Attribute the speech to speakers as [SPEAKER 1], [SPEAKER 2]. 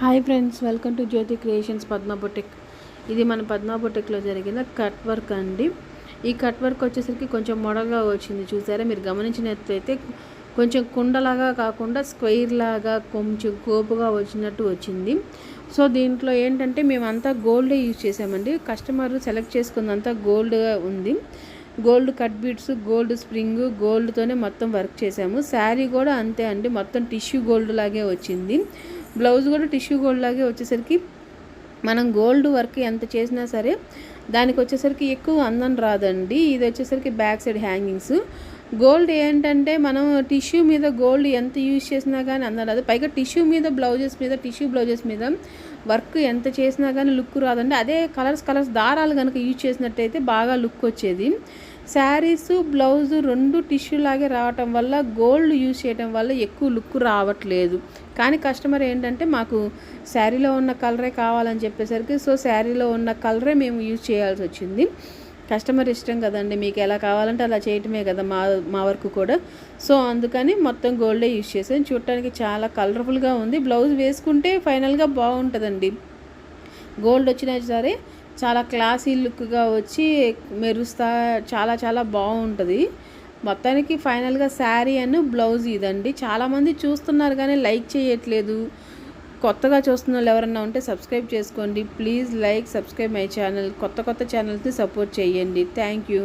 [SPEAKER 1] Hi friends welcome to Jyothi creations Padma boutique. ఇది మన పద్మ బొటెక్లో జరిగిన కట్ వర్క్ అండి. ఈ కట్ వర్క్ వచ్చేసరికి కొంచెం మొడగా వచ్చింది చూసారా? మీరు గమనించినట్లయితే కొంచెం కుండలాగా కాకుండా స్క్వైర్ లాగా కొంచెం కోపుగా వచ్చినట్టు వచ్చింది. సో దీంట్లో ఏంటంటే మేమంతా గోల్డే యూజ్ చేసామండి కస్టమర్ సెలెక్ట్ చేసుకుందంతా గోల్డ్గా ఉంది. Gold cut beats gold spring గోల్డ్తోనే మొత్తం వర్క్ చేసాము శారీ కూడా అంతే అండి మొత్తం టిష్యూ గోల్డ్ లాగే వచ్చింది. బ్లౌజ్ కూడా టిష్యూ గోల్డ్ లాగే వచ్చేసరికి మనం గోల్డ్ వర్క్ ఎంత చేసినా సరే దానికి వచ్చేసరికి ఎక్కువ అందం రాదండి. ఇది వచ్చేసరికి బ్యాక్ సైడ్ హ్యాంగింగ్స్. గోల్డ్ ఏంటంటే మనం టిష్యూ మీద గోల్డ్ ఎంత యూజ్ చేసినా కానీ అందం రాదు. పైగా టిష్యూ మీద బ్లౌజెస్ మీద టిష్యూ బ్లౌజెస్ మీద వర్క్ ఎంత చేసినా కానీ లుక్ రాదండి. అదే కలర్స్ కలర్స్ దారాలు కనుక యూజ్ చేసినట్టయితే బాగా లుక్ వచ్చేది. శారీస్ బ్లౌజ్ రెండు టిష్యూ లాగే రావటం వల్ల గోల్డ్ యూజ్ చేయడం వల్ల ఎక్కువ లుక్ రావట్లేదు. కానీ కస్టమర్ ఏంటంటే మాకు శారీలో ఉన్న కలరే కావాలని చెప్పేసరికి సో శారీలో ఉన్న కలరే మేము యూజ్ చేయాల్సి వచ్చింది. కస్టమర్ ఇష్టం కదండి మీకు ఎలా కావాలంటే అలా చేయటమే కదా మా మా వరకు కూడా. సో అందుకని మొత్తం గోల్డే యూజ్ చేసాను చూడటానికి చాలా కలర్ఫుల్గా ఉంది. బ్లౌజ్ వేసుకుంటే ఫైనల్గా బాగుంటుందండి. గోల్డ్ వచ్చినా సరే చాలా క్లాసీ లుక్గా వచ్చి మెరుస్తా చాలా చాలా బాగుంటుంది మొత్తానికి ఫైనల్గా శారీ అని బ్లౌజ్ ఇదండి. చాలామంది చూస్తున్నారు కానీ లైక్ చేయట్లేదు. కొత్తగా చూస్తున్న వాళ్ళు ఎవరన్నా ఉంటే సబ్స్క్రైబ్ చేసుకోండి. Please like subscribe my channel. కొత్త కొత్త ఛానల్స్ని సపోర్ట్ చేయండి. Thank you.